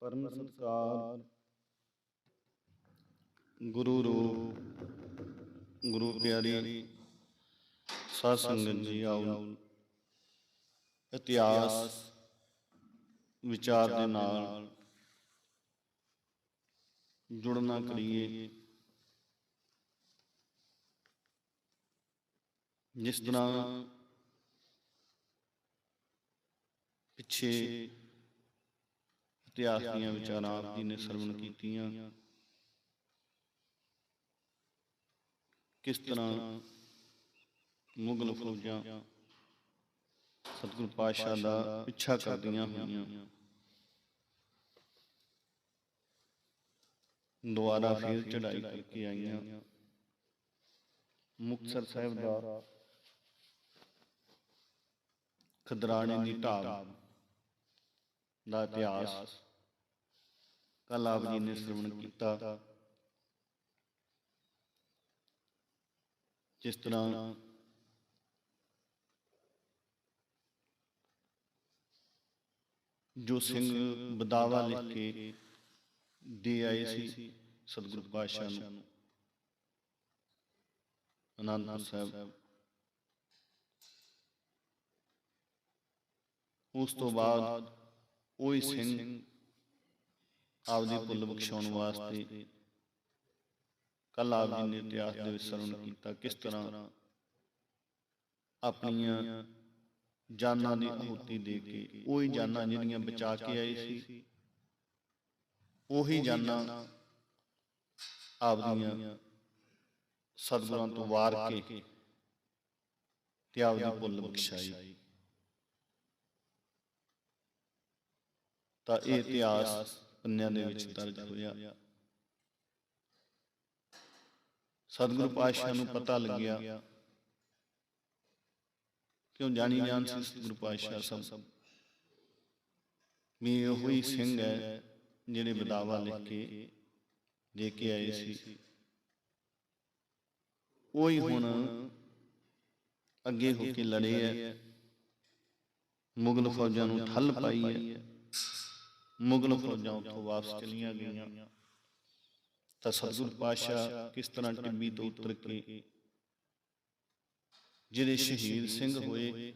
ਪਰਮ ਸਤਕਾਰ। ਗੁਰੂ ਰੂਪ। ਗੁਰੂ ਪਿਆਰੀ ਸਾਧ ਸੰਗਤ ਜੀ ਆਓ। ਇਤਿਹਾਸ ਵਿਚਾਰ ਦੇ ਨਾਲ ਜੁੜਨਾ ਕਰੀਏ। ਜਿਸ ਤਰ੍ਹਾਂ ਪਿੱਛੇ ਇਤਿਹਾਸ ਦੀਆਂ ਵਿਚਾਰਾਂ ਆਪ ਜੀ ਨੇ ਸਰਵਣ ਕੀਤੀਆਂ। ਕਿਸ ਤਰ੍ਹਾਂ ਮੁਗਲ ਫੌਜਾਂ ਸਤਿਗੁਰੂ ਪਾਤਸ਼ਾਹ ਦਾ ਪਿੱਛਾ ਕਰਦੀਆਂ ਹੋਈਆਂ। ਦੁਆਰਾ ਫਿਰ ਚੜਾਈ ਕਰਕੇ ਆਈਆਂ। ਮੁਕਤਸਰ ਸਾਹਿਬ ਦਾ ਖਦਰਾਣੇ ਦੀ ਢਾਬ ਦਾ ਇਤਿਹਾਸ। ਕੱਲ ਆਪ ਜੀ ਨੇ ਸ਼੍ਰਵਣ ਕੀਤਾ। ਜਿਸ ਤਰ੍ਹਾਂ ਜੋ ਸਿੰਘ ਬਦਾਵਾ ਲਿਖ ਕੇ ਦੇ ਆਏ ਸੀ ਸਤਿਗੁਰੂ ਪਾਤਸ਼ਾਹ ਨੂੰ। ਅਨੰਦਪੁਰ ਸਾਹਿਬ। ਉਸ ਤੋਂ ਬਾਅਦ ਉਹੀ ਸਿੰਘ ਆਪਦੀ ਭੁੱਲ ਬਖਸ਼ਾਉਣ ਵਾਸਤੇ ਕੱਲ ਆਪ ਜੀ ਨੇ ਇਤਿਹਾਸ ਦੇ ਵਿੱਚ ਸਰਵਣ ਕੀਤਾ। ਕਿਸ ਤਰ੍ਹਾਂ ਆਪਣੀਆਂ ਜਾਨਾਂ ਦੀ ਆਹੂਤੀ ਦੇ ਕੇ, ਉਹੀ ਜਾਨਾਂ ਜਿਹੜੀਆਂ ਬਚਾ ਕੇ ਆਏ ਸੀ, ਉਹੀ ਜਾਨਾਂ ਆਪਦੀਆਂ ਸਤਿਗੁਰਾਂ ਤੋਂ ਵਾਰ ਕੇ ਤੇ ਆਪਦੀ ਭੁੱਲ ਬਖਸ਼ਾਈ। ਤਾਂ ਇਹ ਇਤਿਹਾਸ ਪੰਨਿਆਂ ਦੇ ਵਿੱਚ ਦਰਜ ਹੋਇਆ। ਸਤਿਗੁਰੂ ਪਾਤਸ਼ਾਹ ਨੂੰ ਪਤਾ ਲੱਗਿਆ। ਕਿਉਂ ਜਾਣੀ ਜਾਣ ਸੀ ਸਤਿਗੁਰੂ ਪਾਤਸ਼ਾਹ ਸਭ? ਵੀ ਉਹ ਹੀ ਸਿੰਘ ਹੈ ਜਿਹੜੇ ਬਦਾਵਾ ਲਿਖ ਕੇ ਦੇ ਕੇ ਆਏ ਸੀ। ਉਹੀ ਹੁਣ ਅੱਗੇ ਹੋ ਕੇ ਲੜੇ ਹੈ। ਮੁਗਲ ਫੌਜਾਂ ਨੂੰ ਠੱਲ ਪਾਈ ਹੈ। ਮੁਗਲ ਫੌਜਾਂ ਉੱਥੋਂ ਵਾਪਸ ਚਲੀਆਂ ਗਈਆਂ। ਤਾਂ ਸਤਿਗੁਰ ਪਾਤਸ਼ਾਹ ਕਿਸ ਤਰ੍ਹਾਂ ਟਿੱਬੀ ਤੋਂ ਉਤਰ ਕੇ ਜਿਹੜੇ ਸ਼ਹੀਦ ਸਿੰਘ ਹੋਏ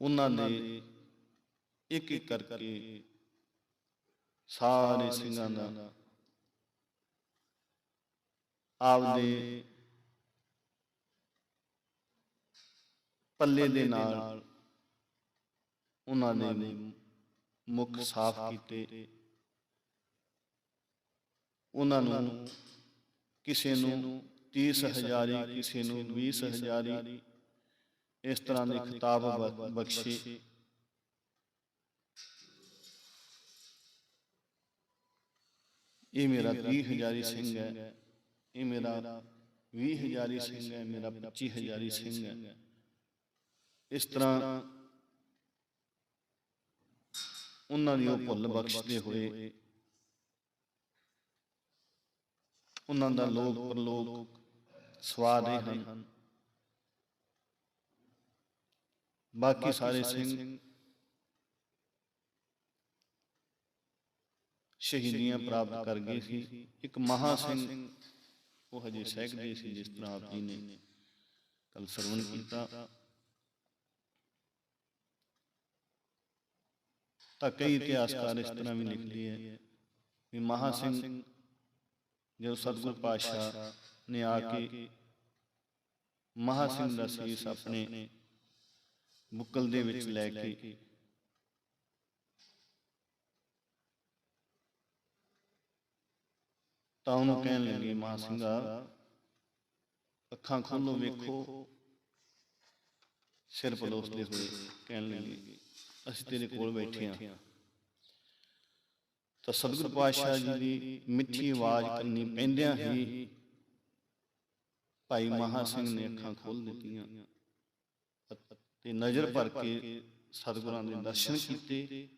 ਉਹਨਾਂ ਦੇ ਇੱਕ ਇੱਕ ਕਰਕੇ ਸਾਰੇ ਸਿੰਘਾਂ ਦਾ ਆਪਦੇ ਪੱਲੇ ਦੇ ਨਾਲ ਉਹਨਾਂ ਦੇ ਮੁਖ ਸਾਫ਼ ਕੀਤੇ। ਉਹਨਾਂ ਨੂੰ ਕਿਸੇ ਨੂੰ 30 ਹਜ਼ਾਰੀ ਕਿਸੇ ਨੂੰ 20 ਹਜ਼ਾਰੀ। ਇਸ ਤਰ੍ਹਾਂ ਦੇ ਖਿਤਾਬ ਬ- ਬਖਸ਼ੇ। ਇਹ ਮੇਰਾ 30 ਹਜ਼ਾਰੀ ਸਿੰਘ ਹੈ। ਇਹ ਮੇਰਾ 20 ਹਜ਼ਾਰੀ ਸਿੰਘ ਹੈ। ਮੇਰਾ 25 ਹਜ਼ਾਰੀ ਸਿੰਘ ਹੈ। ਇਸ ਤਰ੍ਹਾਂ ਉਹਨਾਂ ਦੀ ਉਹ ਭੁੱਲ ਬਖਸ਼ਦੇ ਹੋਏ ਉਹਨਾਂ ਦਾ ਲੋਕ ਪਰਲੋਕ ਸਵਾਦ ਹੀ ਹਨ ਬਾਕੀ ਸਾਰੇ ਸਿੰਘ ਸ਼ਹੀਦੀਆਂ ਪ੍ਰਾਪਤ ਕਰ ਗਏ ਸੀ ਇੱਕ ਮਹਾ ਸਿੰਘ ਉਹ ਹਜੇ ਸਹਿਕਦੇ ਸੀ ਜਿਸ ਤਰ੍ਹਾਂ ਆਪ ਜੀ ਨੇ ਕੱਲ ਸਰਵਣ ਕੀਤਾ ਤਾਂ ਕਈ ਇਤਿਹਾਸਕਾਰ ਇਸ ਤਰ੍ਹਾਂ ਵੀ ਲਿਖਦੇ ਹੈ ਵੀ ਮਹਾ ਸਿੰਘ ਜਦੋਂ ਸਤਿਗੁਰ ਪਾਤਸ਼ਾਹ ਨੇ ਆ ਕੇ ਮਹਾ ਸਿੰਘ ਦਾ ਸੀਸ ਆਪਣੇ ਬੁੱਕਲ ਦੇ ਵਿੱਚ ਲੈ ਕੇ ਤਾਂ ਉਹਨੂੰ ਕਹਿਣ ਲੱਗੇ ਮਹਾ ਸਿੰਘਾ ਅੱਖਾਂ ਖੋਲੋ ਵੇਖੋ। ਸਿਰ ਪਲੋਸਦੇ ਹੋਏ ਕਹਿਣ ਲੱਗੇ। ਅਸੀਂ ਤੇਰੇ ਕੋਲ ਬੈਠੇ ਹਾਂ। ਤਾਂ ਸਤਿਗੁਰ ਪਾਤਸ਼ਾਹ ਜੀ ਦੀ ਮਿੱਠੀ ਆਵਾਜ਼ ਕੰਨੀ ਪੈਂਦਿਆਂ ਹੀ ਭਾਈ ਮਹਾ ਸਿੰਘ ਨੇ ਅੱਖਾਂ ਖੋਲ ਦਿੱਤੀਆਂ। ਤੇ ਨਜ਼ਰ ਭਰ ਕੇ ਸਤਿਗੁਰਾਂ ਦੇ ਦਰਸ਼ਨ ਕੀਤੇ।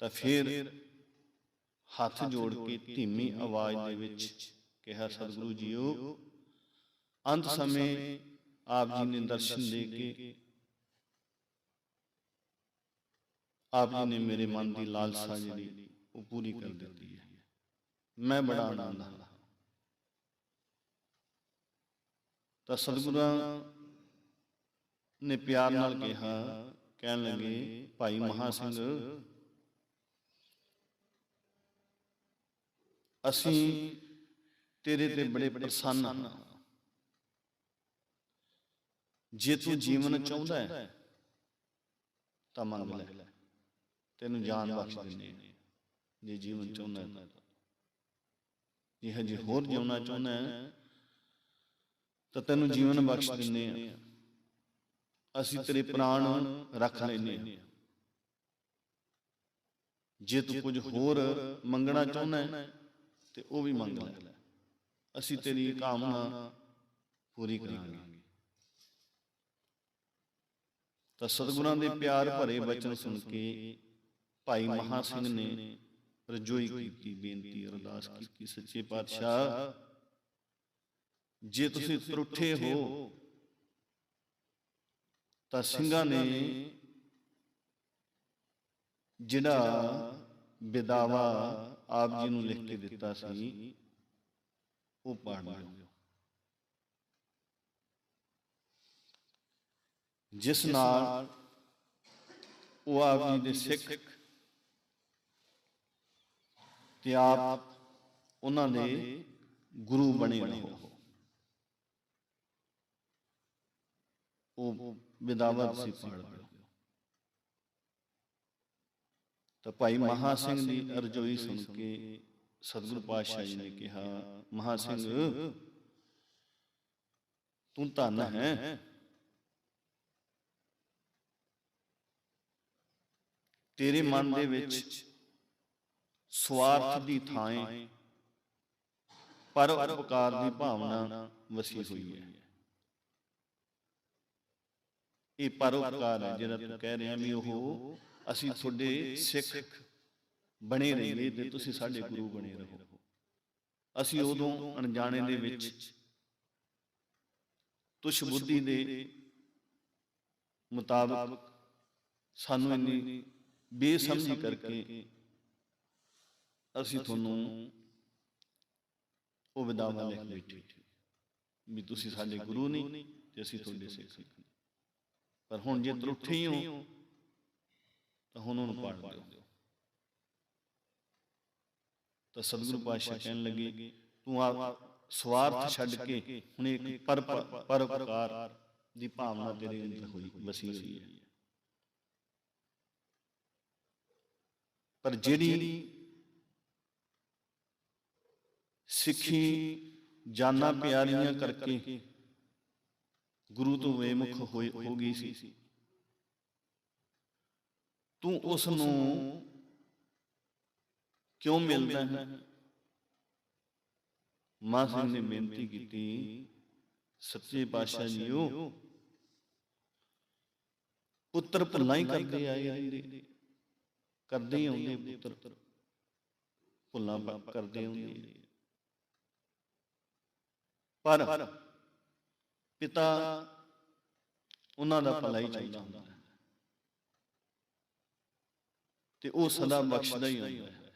ਤਾਂ ਫਿਰ ਹੱਥ ਜੋੜ ਕੇ ਧੀਮੀ ਆਵਾਜ਼ ਦੇ ਵਿੱਚ ਕਿਹਾ ਸਤਿਗੁਰੂ ਜੀਓ ਅੰਤ ਸਮੇਂ ਆਪ ਜੀ ਨੇ ਦਰਸ਼ਨ ਦੇ ਕੇ ਆਪ ਜੀ ਨੇ ਮੇਰੇ ਮਨ ਦੀ ਲਾਲਸਾ ਜਿਹੜੀ ਉਹ ਪੂਰੀ ਕਰ ਦਿੱਤੀ ਹੈ। ਮੈਂ ਬੜਾ ਆਨੰਦ ਹਾਂ। ਤਾਂ ਸਤਿਗੁਰਾਂ ਨੇ ਪਿਆਰ ਨਾਲ ਕਿਹਾ, ਕਹਿਣ ਲੱਗੇ, ਭਾਈ ਮਹਾ ਸਿੰਘ ਅਸੀਂ ਤੇਰੇ ਤੇ ਬੜੇ ਪ੍ਰਸੰਨ ਹਾਂ। ਜੇ ਤੂੰ ਜੀਵਨ ਚਾਹੁੰਦਾ ਹੈ, ਤਾਂ ਮੰਗ ਲੈ। ਤੈਨੂੰ ਜਾਨ ਬਖਸ਼ ਦਿੰਦੇ ਹਾਂ। ਜੇ ਜੀਵਨ ਚਾਹੁੰਦਾ ਹੈ। ਜੇ ਹਜੇ ਹੋਰ ਜਿਉਣਾ ਚਾਹੁੰਦਾ ਹੈ ਤਾਂ ਤੈਨੂੰ ਜੀਵਨ ਬਖਸ਼ ਦਿੰਦੇ ਹਾਂ। ਅਸੀਂ ਤੇਰੇ ਪ੍ਰਾਣ ਰੱਖ ਲੈਨੇ ਹਾਂ। ਜੇ ਤੂੰ ਕੁਝ ਹੋਰ ਮੰਗਣਾ ਚਾਹੁੰਦਾ ਹੈ ਤੇ ਉਹ ਵੀ ਮੰਗ ਲੈ। ਅਸੀਂ ਤੇਰੀ ਕਾਮਨਾ ਪੂਰੀ ਕਰਾਂਗੇ। ਤਾਂ ਸਤਿਗੁਰਾਂ ਦੇ ਪਿਆਰ ਭਰੇ ਬਚਨ ਸੁਣ ਕੇ ਭਾਈ ਮਹਾ ਸਿੰਘ ਨੇ ਰਜੋਈ ਕੀਤੀ ਬੇਨਤੀ ਅਰਦਾਸ ਕੀਤੀ ਸੱਚੇ ਪਾਤਸ਼ਾਹ। ਜੇ ਤੁਸੀਂ ਤਰੁੱਠੇ ਹੋ ਤਾਂ ਸਿੰਘਾਂ ਨੇ ਜਿਹੜਾ ਵਿਦਾਵਾ ਆਪ ਜੀ ਨੂੰ ਲਿਖ ਕੇ ਦਿੱਤਾ ਸੀ ਉਹ ਪੜ੍ਹ ਲਿਓ। ਜਿਸ ਨਾਲ ਉਹ ਆਪ ਜੀ ਦੇ ਸਿੱਖ ਤੇ ਆਪ ਉਹਨਾਂ ਦੇ ਗੁਰੂ ਬਣੇ ਰਹੋ। ਉਹ ਵਿਦਾਵਤ ਸੀ ਲਿਓ ਤਾਂ ਭਾਈ ਮਹਾ ਸਿੰਘ ਦੀ ਅਰਜ਼ੋਈ ਸੁਣ ਕੇ ਸਤਿਗੁਰੂ ਪਾਤਸ਼ਾਹ ਜੀ ਨੇ ਕਿਹਾ ਮਹਾ ਸਿੰਘ ਤੂੰ ਧੰਨ ਹੈ। ਤੇਰੇ ਮਨ ਦੇ ਵਿੱਚ ਸਵਾਰਥ ਦੀ ਥਾਂ ਪਰ ਉਪਕਾਰ ਦੀ ਭਾਵਨਾ ਵਸੀ ਹੋਈ ਹੈ। ਇਹ ਪਰਉਪਕਾਰ ਹੈ ਜਿਹੜਾ ਤੂੰ ਕਹਿ ਰਿਹਾ ਵੀ ਉਹ ਅਸੀਂ ਤੁਹਾਡੇ ਸਿੱਖ ਬਣੇ ਰਹੀਏ ਤੇ ਤੁਸੀਂ ਸਾਡੇ ਗੁਰੂ ਬਣੇ ਰਹੋ। ਅਸੀਂ ਉਦੋਂ ਅਣਜਾਣੇ ਦੇ ਵਿੱਚ ਤੁਸ਼ ਬੁੱਧੀ ਦੇ ਮੁਤਾਬਕ ਸਾਨੂੰ ਇੰਨੀ ਬੇਸਮਝੀ ਕਰਕੇ ਅਸੀਂ ਤੁਹਾਨੂੰ ਉਹ ਵਿਦਾਵਾ ਲਿਖ ਬੈਠੇ ਵੀ ਤੁਸੀਂ ਸਾਡੇ ਗੁਰੂ ਨਹੀਂ ਤੇ ਅਸੀਂ ਤੁਹਾਡੇ ਸਿੱਖ ਹਾਂ ਪਰ ਹੁਣ ਜੇ ਤਰੁੱਠੇ ਹੀ ਤਾਂ ਹੁਣ ਉਹਨੂੰ ਪੜ੍ਹ ਦਿਓ ਤਾਂ ਸਤਿਗੁਰੂ ਪਾਤਸ਼ਾਹ ਕਹਿਣ ਲੱਗੇ ਤੂੰ ਆ ਸਵਾਰਥ ਛੱਡ ਕੇ ਹੁਣ ਇੱਕ ਪਰ ਪਰਉਪਕਾਰ ਦੀ ਭਾਵਨਾ ਤੇਰੇ ਅੰਦਰ ਹੋਈ ਵਸੀ ਹੋਈ ਹੈ ਪਰ ਜਿਹੜੀ ਸਿੱਖੀ ਜਾਨਾਂ ਪਿਆਰੀਆਂ ਕਰਕੇ ਗੁਰੂ ਤੋਂ ਵੇਮੁਖ ਹੋਈ ਹੋ ਗਈ ਸੀ। ਤੂੰ ਉਸ ਨੂੰ ਕਿਉਂ ਮਿਲਦਾ ਹੈ? ਮਾਂ ਸਿੰਘ ਨੇ ਬੇਨਤੀ ਕੀਤੀ, ਸੱਚੇ ਪਾਤਸ਼ਾਹ ਜੀਓ, ਪੁੱਤਰ ਭੁੱਲਾਂ ਹੀ ਕਰਦੇ ਆਏ ਆਏ, ਕਰਦੇ ਹੀ ਆਉਂਦੇ ਪੁੱਤਰ, ਭੁੱਲਾਂ ਕਰਦੇ ਆਉਂਦੇ। ਪਰ ਪਿਤਾ ਉਹਨਾਂ ਦਾ ਭਲਾ ਹੀ ਚਾਹੁੰਦਾ ਹੁੰਦਾ ਹੈ। ਤੇ ਉਹ ਸਦਾ ਬਖਸ਼ਦਾ ਹੀ ਹੁੰਦਾ ਹੈ।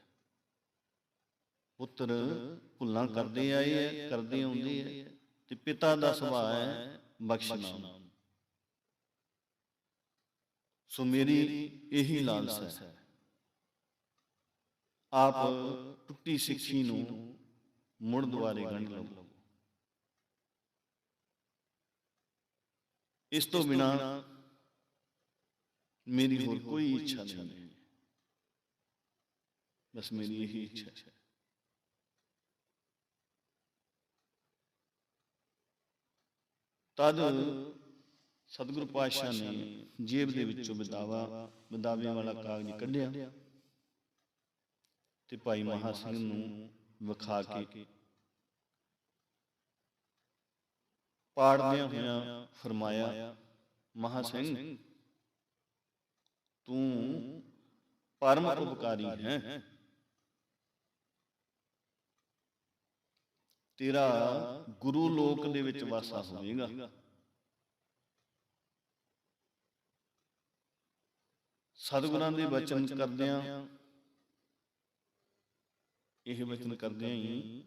ਪੁੱਤਰ ਭੁੱਲਾਂ ਕਰਦੇ ਆਏ ਹੈ ਕਰਦੇ ਆਉਂਦੇ ਹੈ ਤੇ ਪਿਤਾ ਦਾ ਸੁਭਾਅ ਹੈ ਬਖਸ਼ਣਾ। ਸੋ ਮੇਰੀ ਇਹੀ ਲਾਲਸਾ ਹੈ। ਆਪ ਟੁੱਟੀ ਸਿੱਖੀ ਨੂੰ ਮੁੜ ਦੁਆਰੇ ਗੰਢ ਲਓ। ਇਸ ਤੋਂ ਬਿਨਾ ਮੇਰੀ ਹੋਰ ਕੋਈ ਇੱਛਾ ਨਹੀਂ। ਹੈ ਬਸ ਮੇਰੀ ਇਹੀ ਇੱਛਾ ਹੈ। ਤਦ ਸਤਿਗੁਰੂ ਪਾਤਸ਼ਾਹ ਨੇ ਜੇਬ ਦੇ ਵਿੱਚੋਂ ਵਿਦਾਵਾ ਵਿਦਾਵੇ ਵਾਲਾ ਕਾਗਜ਼ ਕੱਢਿਆ ਤੇ ਭਾਈ ਮਹਾ ਸਿੰਘ ਨੂੰ ਵਿਖਾ ਕੇ ਪਾੜਦਿਆਂ ਹੋਇਆਂ ਫਰਮਾਇਆ ਮਹਾ ਸਿੰਘ ਤੂੰ ਪਰਮ ਉਪਕਾਰੀ ਹੈ। ਤੇਰਾ ਗੁਰੂ ਲੋਕ ਦੇ ਵਿੱਚ ਵਾਸਾ ਹੋਵੇਗਾ। ਸਤਿਗੁਰਾਂ ਦੇ ਬਚਨ ਕਰਦਿਆਂ ਇਹ ਬਚਨ ਕਰਦਿਆਂ ਹੀ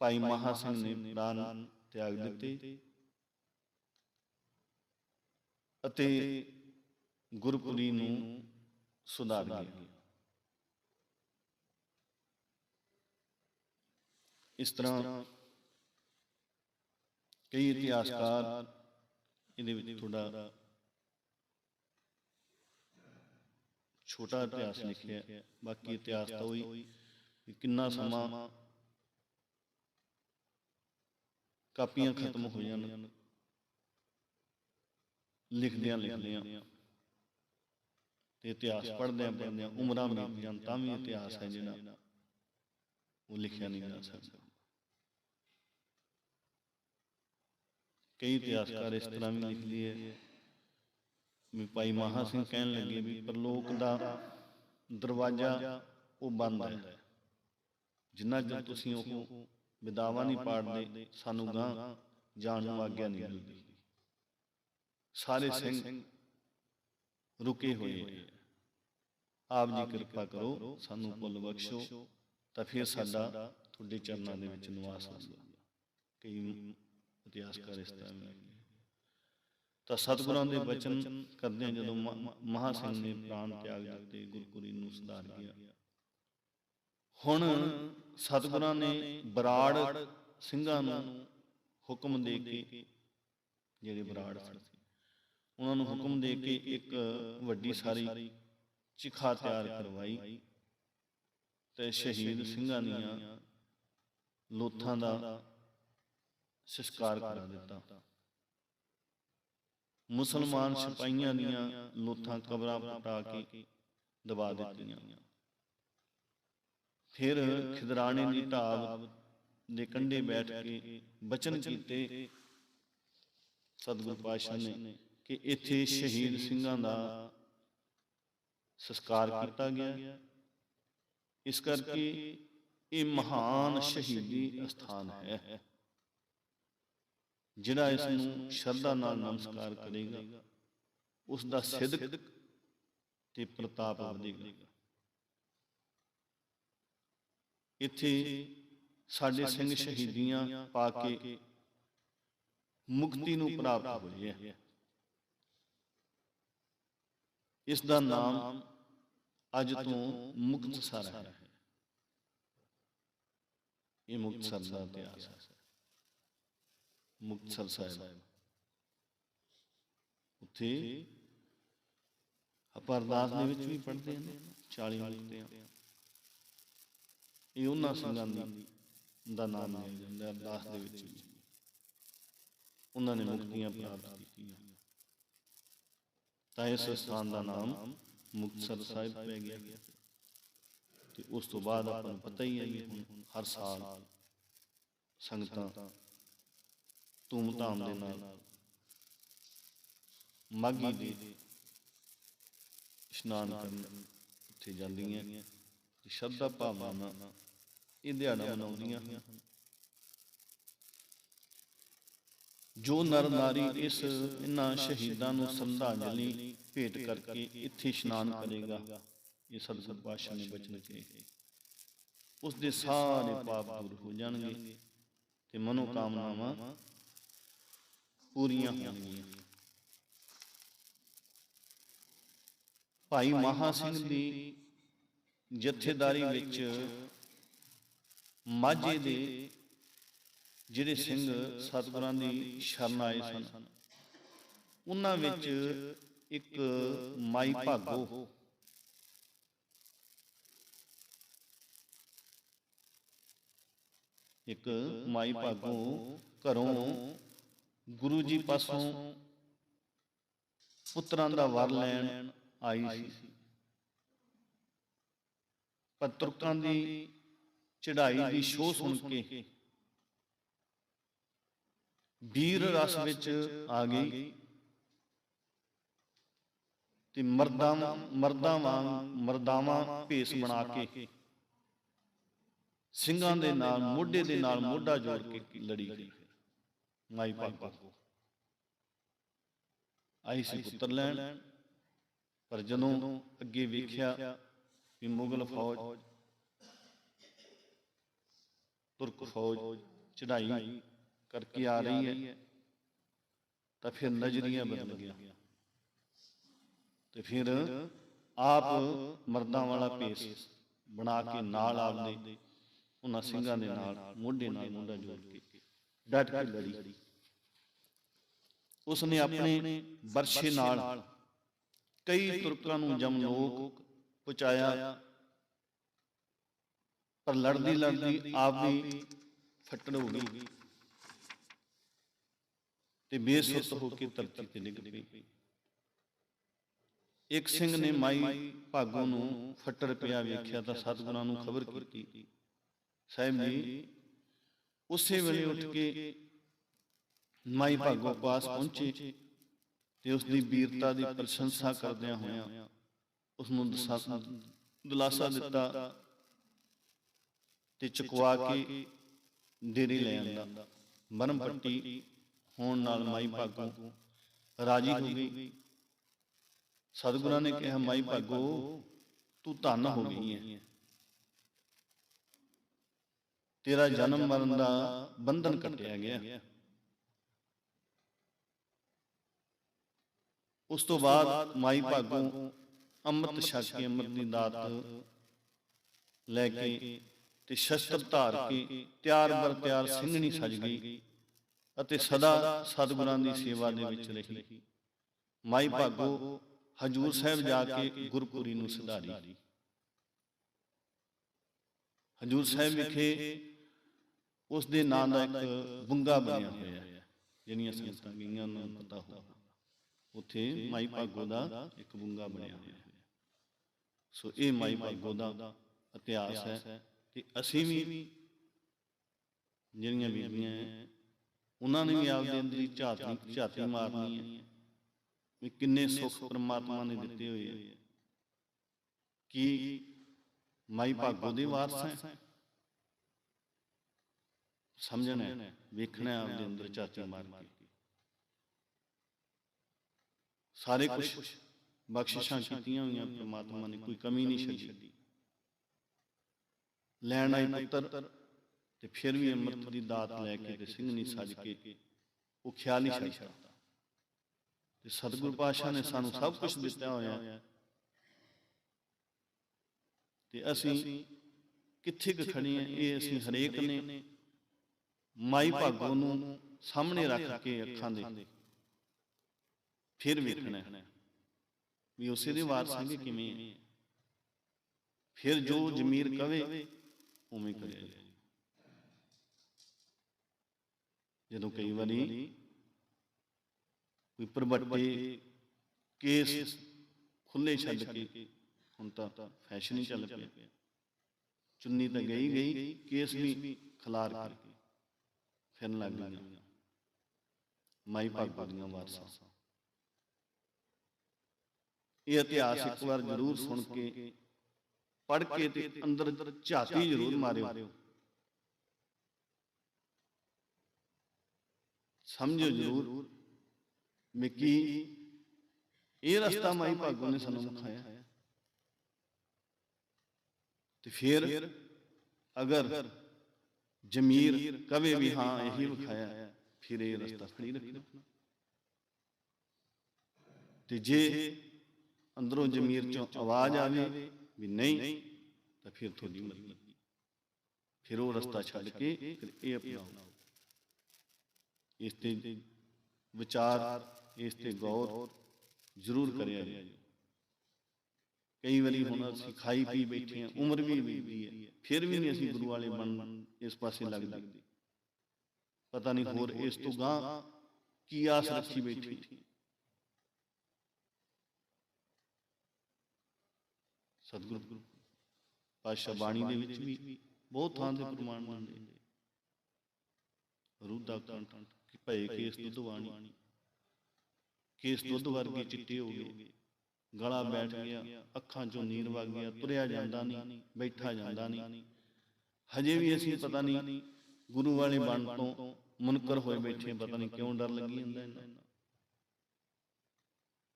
ਭਾਈ ਮਹਾ ਸਿੰਘ ਨੇ ਪ੍ਰਾਨ ਤਿਆਗ ਦਿੱਤੇ। ਅਤੇ ਗੁਰਪੁਰੀ ਨੂੰ ਸੁਧਾਰ ਇਸ ਤਰ੍ਹਾਂ ਕਈ ਇਤਿਹਾਸਕਾਰ ਇਹਦੇ ਵਿੱਚ ਥੋੜਾ ਛੋਟਾ ਇਤਿਹਾਸ ਲਿਖਿਆ ਹੈ। ਬਾਕੀ ਇਤਿਹਾਸ ਤਾਂ ਉਹੀ ਕਿੰਨਾ ਸਮਾਂ ਕਾਪੀਆਂ ਖਤਮ ਹੋ ਜਾਣ ਲਿਖਦਿਆਂ ਲਿਖਦਿਆਂ। ਤੇ ਇਤਿਹਾਸ ਪੜ੍ਹਦਿਆਂ ਪੜ੍ਹਦਿਆਂ ਉਮਰਾਂ ਬੀਤ ਜਾਣ ਤਾਂ ਵੀ ਇਤਿਹਾਸ ਹੈ ਜਿਹੜਾ। ਉਹ ਲਿਖਿਆ ਨਹੀਂ ਜਾ ਸਕਦਾ। ਕਈ ਇਤਿਹਾਸਕਾਰ ਇਸ ਤਰ੍ਹਾਂ ਵੀ ਲਿਖਦੇ ਹੈ ਵੀ ਭਾਈ ਮਹਾ ਸਿੰਘ ਕਹਿਣ ਲੱਗੇ ਵੀ ਪਰਲੋਕ ਦਾ ਦਰਵਾਜ਼ਾ ਉਹ ਬੰਦ ਹੈ। ਜਿੰਨਾ ਚਿਰ ਤੁਸੀਂ ਉਹ ਵਿਦਾਵਾ ਨਹੀਂ ਪਾੜਦੇ ਸਾਨੂੰ ਗਾਂ ਜਾਣ ਨੂੰ ਆਗਿਆ ਨਹੀਂ ਮਿਲਦੀ। ਸਾਰੇ ਸਿੰਘ ਰੁਕੇ ਹੋਏ ਆਪ ਜੀ ਕਿਰਪਾ ਕਰੋ ਸਾਨੂੰ ਭੁੱਲ ਬਖਸ਼ੋ ਤਾਂ ਫਿਰ ਸਾਡਾ ਤੁਹਾਡੇ ਚਰਨਾਂ ਦੇ ਵਿੱਚ ਨਿਵਾਸ ਹੋਊਗਾ ਕਈ ਇਤਿਹਾਸਕਾਰ ਇਸ ਤਰ੍ਹਾਂ ਲਿਖਦੇ। ਤਾਂ ਸਤਿਗੁਰਾਂ ਦੇ ਬਚਨ ਕਰਦਿਆਂ ਜਦੋਂ ਮਹਾਂ ਸਿੰਘ ਨੇ ਪ੍ਰਾਣ ਤਿਆਗ ਦਿੱਤੇ ਗੁਰਪੁਰੀ ਨੂੰ ਸੁਧਾਰ ਗਿਆ। ਹੁਣ ਸਤਿਗੁਰਾਂ ਨੇ ਬਰਾੜ ਸਿੰਘਾਂ ਨੂੰ ਹੁਕਮ ਦੇ ਕੇ ਜਿਹੜੇ ਬਰਾੜ ਸੀ। ਉਹਨਾਂ ਨੂੰ ਹੁਕਮ ਦੇ ਕੇ ਇੱਕ ਵੱਡੀ ਸਾਰੀ ਚਿਖਾ ਤਿਆਰ ਕਰਵਾਈ ਤੇ ਸ਼ਹੀਦ ਸਿੰਘਾਂ ਦੀਆਂ ਲੋਥਾਂ ਦਾ ਸੰਸਕਾਰ ਕਰਾ ਦਿੱਤਾ। ਮੁਸਲਮਾਨ ਸਿਪਾਹੀਆਂ ਦੀਆਂ ਲੋਥਾਂ ਕਬਰਾਂ ਪਟਾ ਕੇ ਦਬਾ ਦਿੱਤੀਆਂ। ਫਿਰ ਖਿਦਰਾਣੇ ਦੀ ਢਾਬ ਦੇ ਕੰਢੇ ਬੈਠ ਕੇ ਬਚਨ ਕੀਤੇ ਸਤਿਗੁਰ ਪਾਤਸ਼ਾਹ ਨੇ। ਕਿ ਇੱਥੇ ਸ਼ਹੀਦ ਸਿੰਘਾਂ ਦਾ ਸੰਸਕਾਰ ਕੀਤਾ ਗਿਆ। ਇਸ ਕਰਕੇ ਇਹ ਮਹਾਨ ਸ਼ਹੀਦੀ ਅਸਥਾਨ ਹੈ। ਜਿਹੜਾ ਇਸ ਨੂੰ ਸ਼ਰਧਾ ਨਾਲ ਨਮਸਕਾਰ ਕਰੇਗਾ ਉਸ ਦਾ ਸਿਦਕ ਤੇ ਪ੍ਰਤਾਪ ਵਧੇਗਾ। ਇੱਥੇ ਸਾਡੇ ਸਿੰਘ ਸ਼ਹੀਦੀਆਂ ਪਾ ਕੇ ਮੁਕਤੀ ਨੂੰ ਪ੍ਰਾਪਤ ਹੋਏ ਹੈ। ਇਸ ਦਾ ਨਾਮ ਅੱਜ ਤੋਂ ਮੁਕਤਸਰ ਹੈ। ਇਹ ਮੁਕਤਸਰ ਦਾ ਇਤਿਹਾਸ ਹੈ। ਮੁਕਤਸਰ ਸਾਹਿਬ। ਉੱਥੇ ਆਪਾਂ ਅਰਦਾਸ ਦੇ ਵਿੱਚ ਵੀ ਪੜ੍ਹਦੇ ਹਾਂ 40 ਮੁਕਤਿਆਂ। ਇਹ ਉਹਨਾਂ ਸਿੰਘਾਂ ਦੀ ਦਾ ਨਾਮ ਹੈ ਅਰਦਾਸ ਦੇ ਵਿੱਚ ਉਹਨਾਂ ਨੇ ਮੁਕਤੀਆਂ ਪ੍ਰਾਪਤ ਕੀਤੀਆਂ। ਤਾਂ ਇਸ ਸਥਾਨ ਦਾ ਨਾਮ ਮੁਕਤਸਰ ਸਾਹਿਬ ਪੈ ਗਿਆ। ਤੇ ਉਸ ਤੋਂ ਬਾਅਦ ਆਪਾਂ ਨੂੰ ਪਤਾ ਹੀ ਹੈ ਵੀ ਹਰ ਸਾਲ ਸੰਗਤਾਂ ਧੂਮ-ਧਾਮ ਦੇ ਨਾਲ ਮਾਗੀ ਦੇ ਇਸ਼ਨਾਨ ਕਰਨ ਉੱਥੇ ਜਾਂਦੀਆਂ। ਤੇ ਸ਼ਰਧਾ ਭਾਵਨਾ ਨਾਲ ਇਹ ਦਿਹਾੜਾ ਮਨਾਉਂਦੀਆਂ। ਹਨ ਜੋ ਨਰ ਨਾਰੀ ਇਸ ਇਹਨਾਂ ਸ਼ਹੀਦਾਂ ਨੂੰ ਸ਼ਰਧਾਂਜਲੀ ਭੇਟ ਕਰਕੇ ਇੱਥੇ ਇਸ਼ਨਾਨ ਕਰੇਗਾ, ਇਹ ਸਤਿਗੁਰ ਪਾਤਸ਼ਾਹ ਨੇ ਬਚਨ ਕਹੇ। ਉਸ ਦੇ ਸਾਰੇ ਪਾਪ ਦੂਰ ਹੋ ਜਾਣਗੇ ਤੇ ਮਨੋ ਕਾਮਨਾਵਾਂ ਪੂਰੀਆਂ ਹੋਣਗੀਆਂ। ਭਾਈ ਮਹਾ ਸਿੰਘ ਦੀ ਜਥੇਦਾਰੀ ਵਿੱਚ ਮਾਝੇ ਦੇ ਜਿਹੜੇ ਸਿੰਘ ਸਤਿਗੁਰਾਂ ਦੀ ਸ਼ਰਨ ਆਏ ਸਨ। ਉਹਨਾਂ ਵਿੱਚ ਇੱਕ ਮਾਈ ਭਾਗੋ। ਇੱਕ ਮਾਈ ਭਾਗੋ ਘਰੋਂ ਗੁਰੂ ਜੀ ਪਾਸੋਂ ਪੁੱਤਰਾਂ ਦਾ ਵਰ ਲੈਣ ਆਈ ਸੀ। ਪਰ ਤੁਰਕਾਂ ਦੀ ਚੜ੍ਹਾਈ ਦੀ ਸ਼ੋਹ ਸੁਣ ਕੇ ਵੀਰ ਰਸ ਵਿੱਚ ਆ ਗਈ ਤੇ ਮਰਦਾਂ ਮਰਦਾਂ ਵਾਂਗ ਮਰਦਾਵਾਂ ਭੇਸ ਬਣਾ ਕੇ ਸਿੰਘਾਂ ਦੇ ਨਾਲ ਮੋਢੇ ਦੇ ਨਾਲ ਮੋਢਾ ਜੋੜ ਕੇ ਲੜੀ ਗਈ ਮਾਈ ਭਾਗੋ। ਆਈ ਸੀ ਪੁੱਤਰ ਲੈਣ। ਪਰ ਜਦੋਂ ਅੱਗੇ ਵੇਖਿਆ ਵੀ ਮੁਗਲ ਫੌਜ ਤੁਰਕ ਫੌਜ ਚੜ੍ਹਾਈ। ਕਰਕੇ ਆ ਰਹੀ ਹੈ ਤਾਂ ਫਿਰ ਨਜ਼ਰੀਆ ਬਦਲ ਗਿਆ ਤੇ ਫਿਰ ਆਪ ਮਰਦਾਂ ਵਾਲਾ ਪੇਸ ਬਣਾ ਕੇ ਨਾਲ ਆਪਦੇ ਉਹਨਾਂ ਸਿੰਘਾਂ ਦੇ ਨਾਲ ਮੋਢੇ ਨਾਲ ਮੋਢਾ ਜੋੜ ਕੇ ਡਟ ਕੇ ਲੜੀ। ਉਸਨੇ ਆਪਣੇ ਵਰਸ਼ੇ ਨਾਲ ਕਈ ਤੁਰਕਾਂ ਨੂੰ ਜਮਲੋਕ ਪਹੁੰਚਾਇਆ। ਪਰ ਲੜਦੀ ਲੜਦੀ ਆਪ ਵੀ ਫੱਟੜ ਹੋ ਗਈ। ਤੇ ਬੇਸੁੱਤ ਹੋ ਕੇ ਧਰਤੀ ਤੇ ਡਿੱਗ ਪਈ। ਇੱਕ ਸਿੰਘ ਨੇ ਮਾਈ ਭਾਗੋ ਨੂੰ ਫੱਟੜ ਪਿਆ ਵੇਖਿਆ ਤਾਂ ਸਤਿਗੁਰਾਂ ਨੂੰ ਖਬਰ ਕੀਤੀ ਸਾਹਿਬ ਜੀ, ਉਸੇ ਵੇਲੇ ਉੱਠ ਕੇ ਮਾਈ ਭਾਗੋ ਪਾਸ ਪਹੁੰਚੇ ਤੇ ਉਸ ਦੀ ਵੀਰਤਾ ਦੀ ਪ੍ਰਸ਼ੰਸਾ ਕਰਦਿਆਂ ਹੋਇਆਂ ਉਸ ਨੂੰ ਦਸਾ- ਦਿਲਾਸਾ ਦਿੱਤਾ ਤੇ ਚੁਕਵਾ ਕੇ ਡੇਰੇ ਲੈ ਆਂਦਾ। ਮਰਮ ਪੱਟੀ ਹੋਣ ਨਾਲ ਮਾਈ ਭਾਗੋ ਰਾਜੀ ਹੋ ਗਈ। ਸਤਿਗੁਰਾਂ ਨੇ ਕਿਹਾ ਮਾਈ ਭਾਗੋ ਤੂੰ ਧੰਨ ਹੋ ਗਈ ਹੈ। ਤੇਰਾ ਜਨਮ ਮਰਨ ਦਾ ਬੰਧਨ ਕੱਟਿਆ ਗਿਆ। ਉਸ ਤੋਂ ਬਾਅਦ ਮਾਈ ਭਾਗੋ ਅੰਮ੍ਰਿਤ ਛਕ ਕੇ ਅੰਮ੍ਰਿਤ ਦੀ ਦਾਤ ਲੈ ਕੇ ਤੇ ਸ਼ਸਤਰ ਧਾਰ ਕੇ ਤਿਆਰ ਬਰ ਤਿਆਰ ਸਿੰਘਣੀ ਸਜ ਗਈ। ਅਤੇ ਸਦਾ ਸਤਿਗੁਰਾਂ ਦੀ ਸੇਵਾ ਦੇ ਵਿੱਚ ਰਹੀ। ਮਾਈ ਭਾਗੋ ਹਜੂਰ ਸਾਹਿਬ ਜਾ ਕੇ ਗੁਰਪੁਰੀ ਨੂੰ ਸਿਧਾਰੀ। ਹਜੂਰ ਸਾਹਿਬ ਵਿਖੇ ਉਸ ਦੇ ਨਾਂ ਦਾ ਇੱਕ ਬੁੰਗਾ ਬਣਿਆ ਹੋਇਆ ਹੈ ਜਿਹੜੀਆਂ ਸੰਗਤਾਂ ਗਈਆਂ ਨੂੰ ਪਤਾ ਹੋਊਗਾ ਉੱਥੇ ਮਾਈ ਭਾਗੋ ਦਾ ਇੱਕ ਬੁੰਗਾ ਬਣਿਆ ਹੋਇਆ ਹੈ। ਸੋ ਇਹ ਮਾਈ ਭਾਗੋ ਦਾ ਇਤਿਹਾਸ ਹੈ ਤੇ ਅਸੀਂ ਵੀ ਜਿਹੜੀਆਂ ਬੀਬੀਆਂ ਹੈ, ਉਹਨਾਂ ਨੇ ਵੀ ਆਪਦੇ ਅੰਦਰ ਹੀ ਝਾਤੀ ਝਾਤੀ ਮਾਰਨੀ ਹੈ। ਵੀ ਕਿੰਨੇ ਸੁੱਖ ਪ੍ਰਮਾਤਮਾ ਨੇ ਦਿੱਤੇ ਹੋਏ ਆ। ਕੀ ਮਾਈ ਭਾਗੋ ਦੇ ਵਾਰਸ ਹੈ? ਸਮਝਣਾ ਹੈ, ਵੇਖਣਾ ਹੈ ਆਪਦੇ ਅੰਦਰ ਝਾਤੀ ਮਾਰ ਕੇ। ਸਾਰੇ ਕੁਝ ਬਖਸ਼ਿਸ਼ਾਂ ਕੀਤੀਆਂ ਹੋਈਆਂ ਪ੍ਰਮਾਤਮਾ ਨੇ ਕੋਈ ਕਮੀ ਨਹੀਂ ਛੱਡੀ। ਲੈਣ ਆਈ ਪੁੱਤਰ ਤੇ ਫਿਰ ਵੀ ਅੰਮ੍ਰਿਤ ਦੀ ਦਾਤ ਲੈ ਕੇ ਤੇ ਸਿੰਘਣੀ ਸੱਜ ਕੇ ਉਹ ਖਿਆਲ ਹੀ ਛੱਡਦਾ ਤੇ ਸਤਿਗੁਰ ਪਾਤਸ਼ਾਹ ਨੇ ਸਾਨੂੰ ਸਭ ਕੁਝ ਦਿੱਤਾ ਹੋਇਆ। ਤੇ ਅਸੀਂ ਕਿੱਥੇ ਕੁ ਖੜੇ ਆ ਇਹ ਅਸੀਂ ਹਰੇਕ ਨੇ ਮਾਈ ਭਾਗੋ ਨੂੰ ਸਾਹਮਣੇ ਰੱਖ ਕੇ ਅੱਖਾਂ ਦੇ। ਫਿਰ ਵੇਖਣਾ ਵੀ ਉਸੇ ਦੇ ਵਾਰਸਾਂਗੇ ਕਿਵੇਂ ਹੈ। ਫਿਰ ਜੋ ਜ਼ਮੀਰ ਕਵੇ ਉਵੇਂ ਕਰਿਆ ਜਾਏ ਜਦੋਂ ਕਈ ਵਾਰੀ ਕੋਈ ਪਰਬੱਟੇ ਕੇਸ ਖੁੱਲੇ ਛੱਡ ਕੇ ਹੁਣ ਤਾਂ ਫੈਸ਼ਨ ਹੀ ਚੱਲ ਪਿਆ। ਚੁੰਨੀ ਤਾਂ ਗਈ ਗਈ ਕੇਸ ਵੀ ਖਲਾਰ ਕੇ। ਫਿਰਨ ਲੱਗ ਗਈਆਂ। ਮਾਈ ਭਾਗੋ ਦੀਆਂ ਵਾਰਸਾਂ। ਇਹ ਇਤਿਹਾਸ ਇੱਕ ਵਾਰ ਜ਼ਰੂਰ ਸੁਣ ਕੇ ਪੜ੍ਹ ਕੇ ਤੇ ਅੰਦਰ ਝਾਤੀ ਜ਼ਰੂਰ ਮਾਰਿਓ। ਸਮਝੋ ਜ਼ਰੂਰ ਵੀ ਕੀ ਇਹ ਰਸਤਾ ਮਾਈ ਭਾਗੋ ਨੇ ਸਾਨੂੰ ਵਿਖਾਇਆ ਤੇ ਫਿਰ ਅਗਰ ਜਮੀਰ ਕਵੇ ਵੀ ਹਾਂ ਇਹੀ ਵਿਖਾਇਆ ਹੈ, ਫਿਰ ਇਹ ਰਸਤਾ ਖੜੀ ਰੱਖਣਾ ਤੇ ਜੇ ਅੰਦਰੋਂ ਜਮੀਰ ਚੋਂ ਆਵਾਜ਼ ਆਵੇ ਵੀ ਨਹੀਂ ਤਾਂ ਫਿਰ ਤੁਹਾਡੀ ਮਰਜ਼ੀ ਫਿਰ ਉਹ ਰਸਤਾ ਛੱਡ ਕੇ ਫਿਰ ਇਹ ਅਪਣਾਓ ਇਸ ਤੇ ਵਿਚਾਰ ਇਸ ਤੇ ਗੌਰ ਜ਼ਰੂਰ ਕਰਿਆ ਜੀ। ਕਈ ਵਾਰੀ ਹੁਣ ਅਸੀਂ ਖਾਈ ਪੀ ਬੈਠੇ ਹਾਂ ਉਮਰ ਵੀ ਬੀਤੀ ਹੈ। ਫਿਰ ਵੀ ਨਹੀਂ ਅਸੀਂ ਗੁਰੂ ਵਾਲੇ ਬਣ ਇਸ ਪਾਸੇ ਲੱਗਦੇ। ਪਤਾ ਨਹੀਂ ਹੋਰ ਇਸ ਤੋਂ ਗਾਂ ਕੀ ਆਸ ਰੱਖੀ ਬੈਠੀ ਸਤਿਗੁਰੂ ਪਾਤਸ਼ਾਹ ਬਾਣੀ ਦੇ ਵਿੱਚ ਵੀ ਬਹੁਤ ਥਾਂ ਤੇ ਪ੍ਰਮਾਣ ਨੇ ਰੂਦਾ ਕੰਠ ਕਿ ਕੇਸ ਦੁੱਧ ਵਾਣੀ। ਕੇਸ ਦੁੱਧ ਵਰਗੇ ਚਿੱਟੇ ਹੋ ਗਏ ਗਲਾ ਬੈਠ ਗਿਆ, ਅੱਖਾਂ ਚੋਂ ਨੀਰ ਵਗ ਗਿਆ, ਤੁਰਿਆ ਜਾਂਦਾ ਨਹੀਂ, ਬੈਠਾ ਜਾਂਦਾ ਨਹੀਂ। ਹਜੇ ਵੀ ਅਸੀਂ ਪਤਾ ਨਹੀਂ, ਗੁਰੂ ਵਾਲੇ ਬਣ ਤੋਂ ਮੁਨਕਰ ਹੋਏ ਬੈਠੇ ਪਤਾ ਨਹੀਂ ਕਿਉਂ ਡਰ ਲੱਗੀ ਜਾਂਦਾ ਇਹਨਾਂ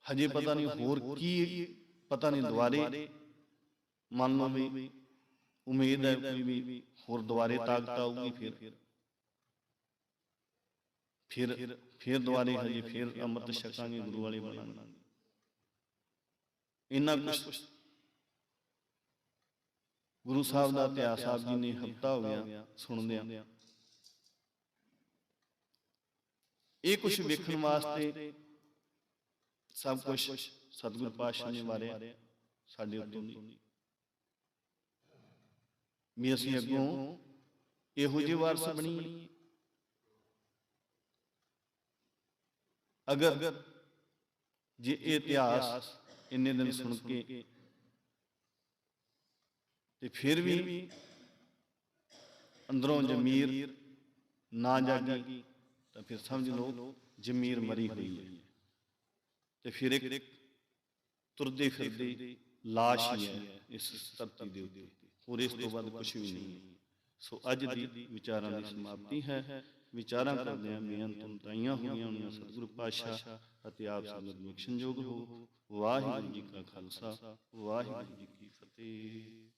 ਹਜੇ ਪਤਾ ਨਹੀਂ ਹੋਰ ਕੀ, ਪਤਾ ਨਹੀਂ ਦੁਬਾਰੇ। ਮੰਨ ਲਓ ਵੀ ਉਮੀਦ ਹੈ ਕੋਈ ਵੀ ਹੋਰ ਦੁਬਾਰੇ ਤਾਕਤ ਆਊਗੀ ਫਿਰ। ਫਿਰ ਫਿਰ ਦੁਬਾਰੇ ਹਜੇ ਫਿਰ ਅੰਮ੍ਰਿਤ ਛਕਾਂਗੇ ਗੁਰੂ ਵਾਲੇ ਬਣਾਂਗੇ। ਇੰਨਾ ਕੁਛ ਗੁਰੂ ਸਾਹਿਬ ਦਾ ਇਤਿਹਾਸ ਆਪ ਜੀ ਨੇ ਹਫਤਾ ਹੋ ਗਿਆ ਸੁਣਦਿਆਂ। ਇਹ ਕੁਝ ਵੇਖਣ ਵਾਸਤੇ ਸਭ ਕੁਝ ਸਤਿਗੁਰ ਪਾਤਸ਼ਾਹ ਨੇ ਵਾਰਿਆ ਸਾਡੇ ਉੱਤੋਂ ਦੀ। ਵੀ ਅਸੀਂ ਅੱਗੋਂ ਇਹੋ ਜਿਹੇ ਵਾਰਸ ਬਣੀਏ ਅਗਰ ਜੇ ਇਹ ਇਤਿਹਾਸ ਇੰਨੇ ਦਿਨ ਸੁਣ ਕੇ ਤੇ ਫਿਰ ਵੀ ਅੰਦਰੋਂ ਜਮੀਰ ਨਾ ਜਾਗੀ ਤਾਂ ਫਿਰ ਸਮਝ ਲਓ ਜਮੀਰ ਮਰੀ ਹੋਈ ਹੈ। ਤੇ ਫਿਰ ਇੱਕ ਤੁਰਦੇ ਫਿਰਦੇ ਲਾਸ਼ ਹੀ ਹੈ ਇਸ ਧਰਤੀ ਦੇ ਉੱਤੇ। ਹੋਰ ਇਸ ਤੋਂ ਬਾਅਦ ਕੁਝ ਵੀ ਨਹੀਂ ਸੋ ਅੱਜ ਦੀ ਵਿਚਾਰਾਂ ਦੀ ਸਮਾਪਤੀ ਹੈ। ਵਿਚਾਰਾਂ ਕਰਦਿਆਂ ਬੇਅੰਤਮ ਤਾਈਆਂ ਹੋਈਆਂ ਹੋਈਆਂ ਸਤਿਗੁਰੂ ਪਾਤਸ਼ਾਹ ਅਤੇ ਆਪ ਸੰਗਤ ਨੂੰ ਸੰਜੋਗ ਹੋ ਵਾਹਿਗੁਰੂ ਜੀ ਕਾ ਖਾਲਸਾ ਵਾਹਿਗੁਰੂ ਜੀ ਕੀ ਫਤਿਹ।